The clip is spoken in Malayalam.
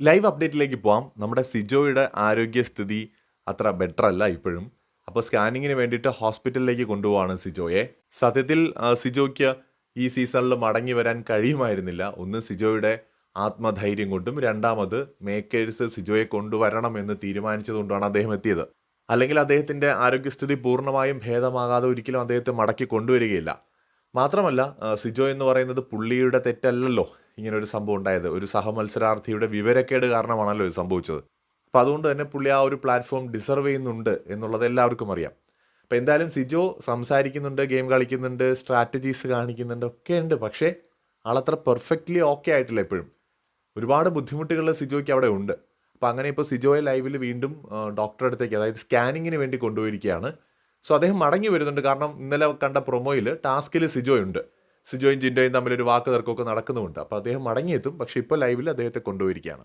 ലൈവ് അപ്ഡേറ്റിലേക്ക് പോവാം. നമ്മുടെ സിജോയുടെ ആരോഗ്യസ്ഥിതി അത്ര ബെറ്റർ അല്ല ഇപ്പോഴും. അപ്പോൾ സ്കാനിങ്ങിന് വേണ്ടിയിട്ട് ഹോസ്പിറ്റലിലേക്ക് കൊണ്ടുപോവാണ് സിജോയെ. സത്യത്തിൽ സിജോയ്ക്ക് ഈ സീസണിൽ മടങ്ങി വരാൻ കഴിയുമായിരുന്നില്ല. ഒന്ന് സിജോയുടെ ആത്മധൈര്യം കൊണ്ടും രണ്ടാമത് മേക്കേഴ്സ് സിജോയെ കൊണ്ടുവരണം എന്ന് തീരുമാനിച്ചതുകൊണ്ടാണ് അദ്ദേഹം എത്തിയത്. അല്ലെങ്കിൽ അദ്ദേഹത്തിന്റെ ആരോഗ്യസ്ഥിതി പൂർണമായും ഭേദമാകാതെ ഒരിക്കലും അദ്ദേഹത്തെ മടക്കി കൊണ്ടുവരികയില്ല. മാത്രമല്ല സിജോ എന്ന് പറയുന്നത് പുള്ളിയുടെ തെറ്റല്ലല്ലോ. ഇങ്ങനെ ഒരു സംഭവം ഉണ്ടായത്. ഒരു സഹമത്സരാർത്ഥിയുടെ വിവരക്കേട് കാരണമാണല്ലോ ഇത് സംഭവിച്ചത്. അപ്പം അതുകൊണ്ട് തന്നെ പുള്ളി ആ ഒരു പ്ലാറ്റ്ഫോം ഡിസർവ് ചെയ്യുന്നുണ്ട് എന്നുള്ളത് എല്ലാവർക്കും അറിയാം. അപ്പം എന്തായാലും സിജോ സംസാരിക്കുന്നുണ്ട് ഗെയിം കളിക്കുന്നുണ്ട് സ്ട്രാറ്റജീസ് കാണിക്കുന്നുണ്ട് ഒക്കെ ഉണ്ട്. പക്ഷേ ആളത്ര പെർഫെക്റ്റ്ലി ഓക്കെ ആയിട്ടില്ല എപ്പോഴും. ഒരുപാട് ബുദ്ധിമുട്ടുകൾ സിജോയ്ക്ക് അവിടെ ഉണ്ട്. അപ്പോൾ അങ്ങനെ ഇപ്പോൾ സിജോയെ ലൈവിൽ വീണ്ടും ഡോക്ടറെ അടുത്തേക്ക് അതായത് സ്കാനിങ്ങിന് വേണ്ടി കൊണ്ടുപോയിരിക്കുകയാണ്. സോ അദ്ദേഹം മടങ്ങി വരുന്നുണ്ട്. കാരണം ഇന്നലെ കണ്ട പ്രൊമോയിൽ ടാസ്കിൽ സിജോയുണ്ട്. സിജോയും ജിൻഡോയും തമ്മിൽ ഒരു വാക്ക് തർക്കമൊക്കെ നടക്കുന്നുമുണ്ട്. അപ്പോൾ അദ്ദേഹം മടങ്ങിയെത്തും. പക്ഷേ ഇപ്പോൾ ലൈവിൽ അദ്ദേഹത്തെ കൊണ്ടുപോയിരിക്കുകയാണ്.